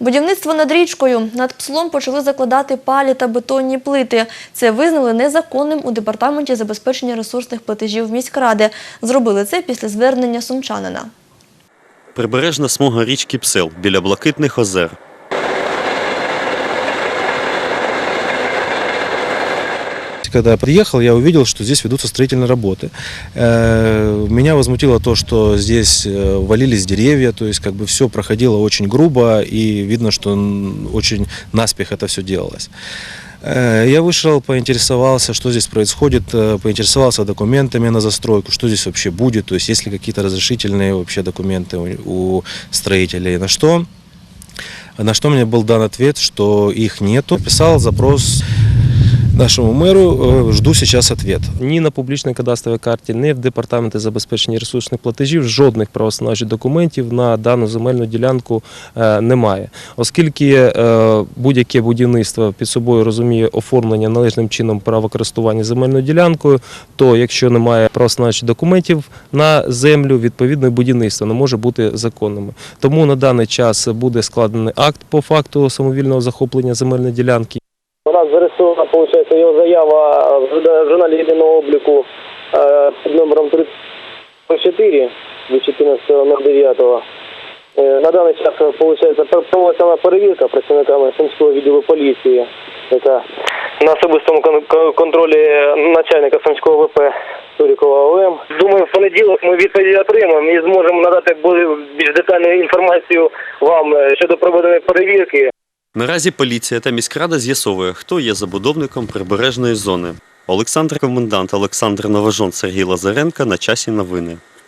Будівництво над річкою. Над пслом почали закладати палі та бетонні плити. Це визнали незаконним у департаменті забезпечення ресурсних платежів міськради. Зробили це після звернення сумчанина. Прибережна смуга річки Псел біля Блакитних озер. Когда я приехал, я увидел, что здесь ведутся строительные работы. Э, Меня возмутило то, что здесь э, валились деревья, то есть как бы все проходило очень грубо и видно, что очень наспех это все делалось. Э, Я вышел, поинтересовался, что здесь происходит, поинтересовался документами на застройку, что здесь вообще будет, то есть есть ли какие-то разрешительные вообще документы у строителей, на что на что мне был дан ответ, что их нету. Писал запрос нашему мэру, э, жду сейчас ответ. ні на публічній кадастровій карті, ні в департаменті забезпечення ресурсних платежів жодних правоснажих документів на дану земельну ділянку е, немає. Оскільки е, будь-яке будівництво під собою розуміє оформлення належним чином права користування земельною ділянкою, то якщо немає правоснажих документів на землю, відповідно і будівництво не може бути законними. Тому на даний час буде складений акт по факту самовільного захоплення земельної ділянки. У нас зареєстрована, виходить, його заява в журналі єдиного обліку е, під номером 34 від 14.09. Е, На даний час, проводиться перевірка працівниками Сумського відділу поліції, яка на особистому кон- кон- контролі начальника Сумського ВП Турікова ОМ. Думаю, в понеділок ми відповіді отримаємо і зможемо надати більш детальну інформацію вам е, щодо проведеної перевірки. Наразі поліція та міськрада з'ясовує, хто є забудовником прибережної зони. Олександр Комендант, Олександр Новожон, Сергій Лазаренко на часі новини.